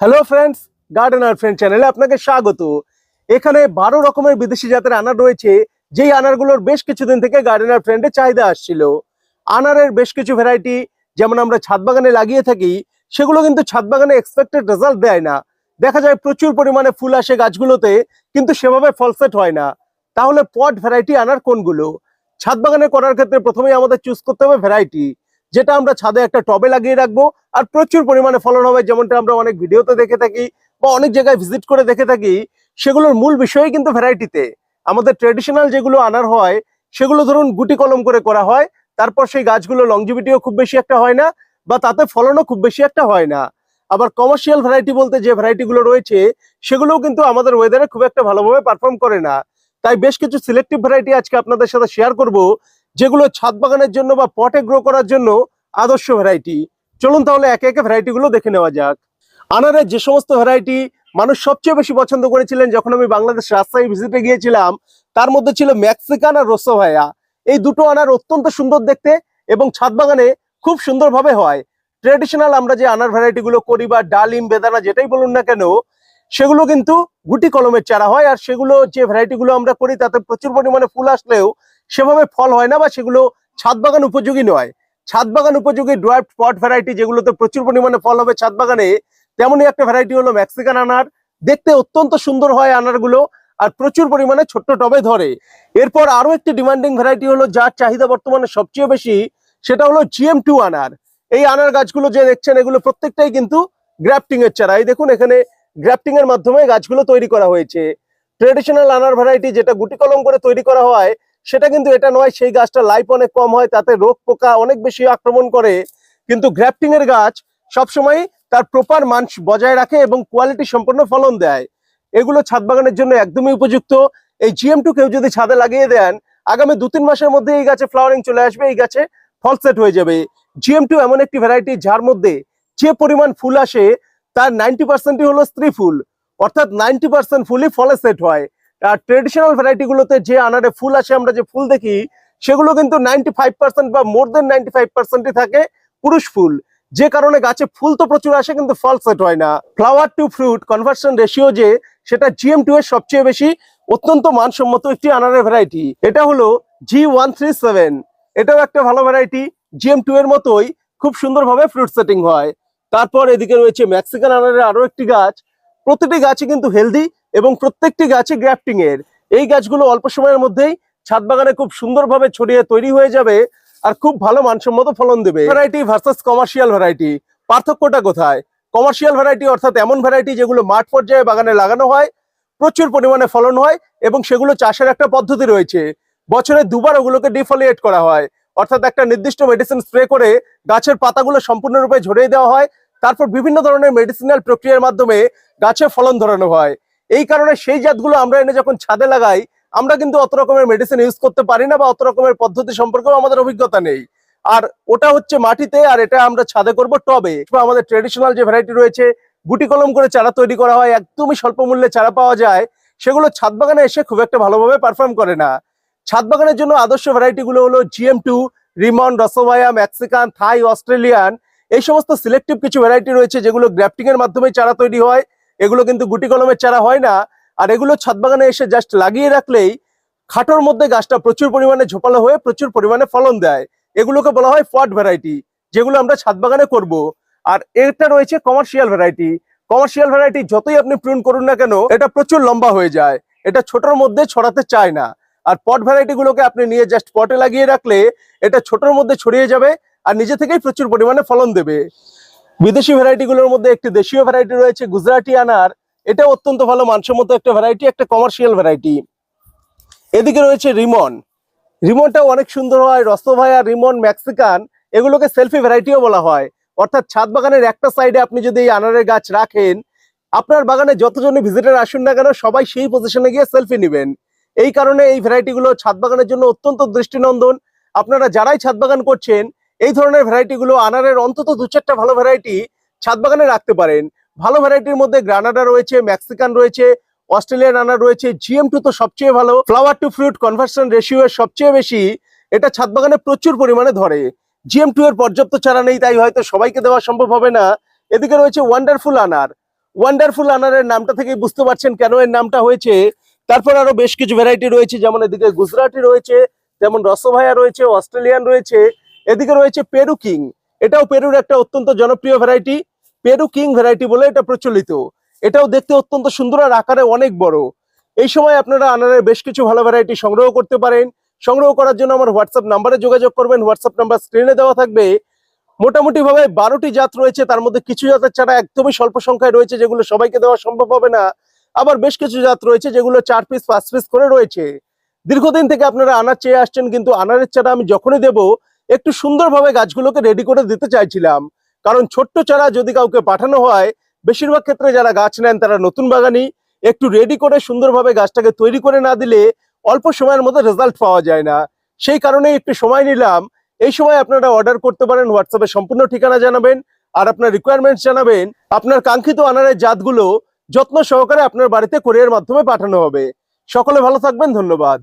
Hello friends gardener friend চ্যানেলে আপনাকে স্বাগত। এখানে বারো রকমের বিদেশি জাতের আনার রয়েছে, যেই আনারগুলোর বেশ কিছুদিন থেকে গার্ডেনার ফ্রেন্ডে চাহিদা আসছিল। আনারের বেশ কিছু ভ্যারাইটি যেমন আমরা ছাদ বাগানে লাগিয়ে থাকি, সেগুলো কিন্তু ছাদ বাগানে এক্সপেক্টেড রেজাল্ট দেয় না। দেখা যায় প্রচুর পরিমাণে ফুল আসে গাছগুলোতে, কিন্তু সেভাবে ফলসেট হয় না। তাহলে পট ভ্যারাইটি আনার কোনগুলো? ছাদ বাগানে করার ক্ষেত্রে প্রথমেই আমাদের চুজ করতে হবে ভ্যারাইটি যেটা আমরা ছাদে একটা টবে লাগিয়ে রাখব, আর প্রচুর পরিমাণে ফলন হবে, যেমনটা আমরা অনেক ভিডিওতে দেখে থাকি বা অনেক জায়গায় ভিজিট করে দেখে থাকি। সেগুলোর মূল বিষয়ই কিন্তু ভ্যারাইটিতে আমাদের ট্রেডিশনাল যেগুলো আনার হয়, সেগুলো ধরুন গুটি কলম করে করা হয়, তারপর সেই গাছগুলো লংজিভিটিও খুব বেশি একটা হয় না, বা তাতে ফলনও খুব বেশি একটা হয় না। আবার কমার্শিয়াল ভ্যারাইটি বলতে যে ভ্যারাইটিগুলো রয়েছে, সেগুলোও কিন্তু আমাদের ওয়েদারে খুব একটা ভালোভাবে পারফর্ম করে না। তাই বেশ কিছু সিলেক্টিভ ভ্যারাইটি আজকে আপনাদের সাথে শেয়ার করব। যেগুলো ছাদ বাগানের জন্য বা পটে গ্রো করার জন্য আদর্শ ভ্যারাইটি চলুন তাহলে একে একে ভ্যারাইটি গুলো দেখে নেওয়া যাক। আনারের যে সমস্ত ভ্যারাইটি মানুষ সবচেয়ে বেশি পছন্দ করেছিলেন যখন আমি বাংলাদেশ রাজশাহী ভিজিটে গিয়েছিলাম, তার মধ্যে ছিল মেক্সিকান আর রোসোভায়া এই দুটো আনার অত্যন্ত সুন্দর দেখতে এবং ছাদ বাগানে খুব সুন্দরভাবে হয়। ট্রেডিশনাল আমরা যে আনার ভ্যারাইটি গুলো করি বা ডালিম, বেদানা যেটাই বলুন না কেন, সেগুলো কিন্তু গুটি কলমের চারা হয় আর সেগুলো যে ভ্যারাইটি গুলো আমরা করি তাতে প্রচুর পরিমাণে ফুল আসলেও সেভাবে ফল হয় না বা সেগুলো ছাদ বাগান উপযোগী নয়। ছাদ বাগান উপযোগী ড্রাইভ পট ভ্যারাইটি যেগুলোতে প্রচুর পরিমাণে ফল হবে ছাদ বাগানে, তেমনই একটা ভ্যারাইটি হলো মেক্সিকান আনার। দেখতে অত্যন্ত সুন্দর হয় আনারগুলো আর প্রচুর পরিমাণে ছোট্ট টবে ধরে। এরপর আরও একটি ডিমান্ডিং ভ্যারাইটি হলো যার চাহিদা বর্তমানে সবচেয়ে বেশি, সেটা হলো জিএম টু আনার। এই আনার গাছগুলো যে দেখছেন, এগুলো প্রত্যেকটাই কিন্তু গ্রাফটিং এর চারা। এই দেখুন, এখানে গ্রাফটিং এর মাধ্যমে গাছগুলো তৈরি করা হয়েছে। ট্রেডিশনাল আনার ভ্যারাইটি যেটা গুটি কলম করে তৈরি করা হয় সেটা কিন্তু এটা নয়, সেই গাছটা লাইফ অনেক কম হয়, তাতে রোগ পোকা অনেক বেশি আক্রমণ করে। কিন্তু গ্রাফটিং এর গাছ সবসময় তার প্রপার মান বজায় রাখে এবং কোয়ালিটি সম্পন্ন ফলন দেয়। এগুলো ছাদ বাগানের জন্য একদমই উপযুক্ত। এই জিএম টু কেউ যদি ছাদে লাগিয়ে দেন, আগামী দু তিন মাসের মধ্যে এই গাছে ফ্লাওয়ারিং চলে আসবে, এই গাছে ফল সেট হয়ে যাবে। জিএম টু এমন একটি ভ্যারাইটি যার মধ্যে যে পরিমাণ ফুল আসে, তার নাইনটি পার্সেন্টই হলো স্ত্রী ফুল। অর্থাৎ নাইনটি পার্সেন্ট ফুলই ফলে সেট হয়। ট্রেডিশনাল ভ্যারাইটি গুলোতে যে আনারে ফুল আসে, আমরা যে ফুল দেখি, সেগুলো কিন্তু নাইনটি ফাইভ পার্সেন্ট বা মোর দেন নাইনটি ফাইভ থাকে পুরুষ ফুল। যে কারণে গাছে ফুল তো প্রচুর আসে, কিন্তু ফল সেট হয় না। Flower to fruit conversion ratio যে, সেটা জিএম টু এর সবচেয়ে বেশি, অত্যন্ত মানসম্মত একটি আনারের ভ্যারাইটি এটা হলো জি ওয়ান থ্রি সেভেন এটাও একটা ভালো ভ্যারাইটি জিএম টু এর মতোই, খুব সুন্দরভাবে ফ্রুট সেটিং হয়। তারপর এদিকে রয়েছে মেক্সিকান আনারের আরও একটি গাছ। প্রতিটি গাছই কিন্তু হেলদি এবং প্রত্যেকটি গাছে গ্রাফটিং এর। এই গাছগুলো অল্প সময়ের মধ্যেই ছাদ বাগানে খুব সুন্দরভাবে ছড়িয়ে তৈরি হয়ে যাবে আর খুব ভালো মানসম্মত ফলন দেবে। ভ্যারাইটি ভার্সাস কমার্শিয়াল ভ্যারাইটি পার্থক্যটা কোথায়? কমার্শিয়াল ভ্যারাইটি অর্থাৎ এমন ভ্যারাইটি যেগুলো মাঠ পর্যায়ে বাগানে লাগানো হয়, প্রচুর পরিমাণে ফলন হয় এবং সেগুলো চাষের একটা পদ্ধতি রয়েছে। বছরে দুবার ওগুলোকে ডিফলিয়েট করা হয়। অর্থাৎ একটা নির্দিষ্ট মেডিসিন স্প্রে করে গাছের পাতাগুলো সম্পূর্ণরূপে ঝরিয়ে দেওয়া হয়। তারপর বিভিন্ন ধরনের মেডিসিনাল প্রক্রিয়ার মাধ্যমে গাছে ফলন ধরানো হয়। এই কারণে সেই জাতগুলো আমরা এনে যখন ছাদে লাগাই, আমরা কিন্তু অত রকমের মেডিসিন ইউজ করতে পারি না বা অত রকমের পদ্ধতি সম্পর্কেও আমাদের অভিজ্ঞতা নেই। আর ওটা হচ্ছে মাটিতে, আর এটা আমরা ছাদে করব টবে। আমাদের ট্রেডিশনাল যে ভ্যারাইটি রয়েছে, গুটি কলম করে চারা তৈরি করা হয়, একদমই স্বল্প মূল্যে চারা পাওয়া যায়, সেগুলো ছাদ বাগানে এসে খুব একটা ভালোভাবে পারফর্ম করে না। ছাদ বাগানের জন্য আদর্শ ভ্যারাইটি গুলো হলো GM two Rimon Rostovaya Mexican Thai Australian এই সমস্ত সিলেক্টিভ কিছু ভ্যারাইটি রয়েছে যেগুলো গ্রাফটিং এর মাধ্যমে চারা তৈরি হয়। এগুলো কিন্তু গুটি কলমের চারা হয় না। আর এগুলো ছাদ বাগানে এসে জাস্ট লাগিয়ে রাখলেই খাটোর মধ্যে গাছটা প্রচুর পরিমাণে ঝোপালো হয়ে প্রচুর পরিমাণে ফলন দেয়। এগুলোকে বলা হয় ফট ভ্যারাইটি যেগুলো আমরা ছাদ বাগানে করব। আর এটা রয়েছে কমার্শিয়াল ভ্যারাইটি কমার্শিয়াল ভ্যারাইটি যতই আপনি প্রুন করুন না কেন, এটা প্রচুর লম্বা হয়ে যায়। এটা ছোটর মধ্যে ছড়াতে চায় না। আর পট ভ্যারাইটি গুলোকে আপনি নিয়ে জাস্ট পটে লাগিয়ে রাখলে এটা ছোটর মধ্যে ছড়িয়ে যাবে আর নিজে থেকেই প্রচুর পরিমাণে ফলন দেবে। বিদেশি ভ্যারাইটি গুলোর মধ্যে একটি দেশীয় ভ্যারাইটি রয়েছে, গুজরাটি আনার। এটা অত্যন্ত ভালো, মানসম্মত একটা ভ্যারাইটি একটা কমার্শিয়াল ভ্যারাইটি এদিকে রয়েছে রিমন। রিমনটা অনেক সুন্দর হয় রস্তভায়া রিমন মেক্সিকান, এগুলোকে সেলফি ভ্যারাইটিও বলা হয়। অর্থাৎ ছাদ বাগানের একটা সাইডে আপনি যদি এই আনারের গাছ রাখেন, আপনার বাগানে যতজনই ভিজিটার আসুন না কেন, সবাই সেই পজিশনে গিয়ে সেলফি নেবেন। এই কারণে এই ভ্যারাইটিগুলো ছাদ বাগানের জন্য অত্যন্ত দৃষ্টিনন্দন। আপনারা যারাই ছাদ বাগান করছেন এই ধরনের ভ্যারাইটি গুলো আনারের অন্তত দু চারটা ভালো ভ্যারাইটি ছাদ বাগানে রাখতে পারেন। ভালো ভ্যারাইটির মধ্যে গ্রানাডা রয়েছে মেক্সিকান রয়েছে অস্ট্রেলিয়ান আনার রয়েছে জিএম টু তো সবচেয়ে ভালো। Flower to fruit conversion ratio এর সবচেয়ে বেশি, এটা ছাদ বাগানে প্রচুর পরিমাণে ধরে। জিএম টু এর পর্যাপ্ত চারা নেই, তাই হয়তো সবাইকে দেওয়া সম্ভব হবে না। এদিকে রয়েছে ওয়ান্ডারফুল আনার। ওয়ান্ডারফুল আনারের নামটা থেকে বুঝতে পারছেন কেন এর নামটা হয়েছে। তারপর আরও বেশ কিছু ভ্যারাইটি রয়েছে, যেমন এদিকে গুজরাটি রয়েছে যেমন রসভায়া রয়েছে অস্ট্রেলিয়ান রয়েছে এদিকে রয়েছে পেরু কিং। এটাও পেরুর একটা অত্যন্ত জনপ্রিয় ভ্যারাইটি পেরু কিং ভ্যারাইটি বলে এটা প্রচলিত। এটাও দেখতে অত্যন্ত সুন্দর আর আকারে অনেক বড়। এই সময় আপনারা আনারের বেশ কিছু ভালো ভ্যারাইটি সংগ্রহ করতে পারেন। সংগ্রহ করার জন্য আমার হোয়াটসঅ্যাপ নাম্বারে যোগাযোগ করবেন। হোয়াটসঅ্যাপ নাম্বার স্ক্রিনে দেওয়া থাকবে। মোটামুটি ভাবে বারোটি জাত রয়েছে। তার মধ্যে কিছু জাতের ছাড়া একদমই স্বল্প সংখ্যায় রয়েছে, যেগুলো সবাইকে দেওয়া সম্ভব হবে না। আবার বেশ কিছু জাত রয়েছে, যেগুলো চার পিস পাঁচ পিস করে রয়েছে। দীর্ঘদিন থেকে আপনারা আনার চেয়ে আসছেন, কিন্তু আনারের চারা আমি যখনই দেব একটু সুন্দরভাবে গাছগুলোকে রেডি করে দিতে চাইছিলাম। কারণ ছোট্ট চারা যদি কাউকে পাঠানো হয়, বেশিরভাগ ক্ষেত্রে যারা গাছ নেন তারা নতুন বাগানি। একটু রেডি করে সুন্দরভাবে গাছটাকে তৈরি করে না দিলে অল্প সময়ের মধ্যে রেজাল্ট পাওয়া যায় না। সেই কারণে একটু সময় নিলাম। এই সময় আপনারা অর্ডার করতে পারেন হোয়াটসঅ্যাপে সম্পূর্ণ ঠিকানা জানাবেন আর আপনার রিকোয়ারমেন্টস জানাবেন। আপনার কাঙ্ক্ষিত আনারের জাতগুলো যত্ন সহকারে আপনার বাড়িতে কোরিয়ার মাধ্যমে পাঠানো হবে। সকলে ভালো থাকবেন, ধন্যবাদ।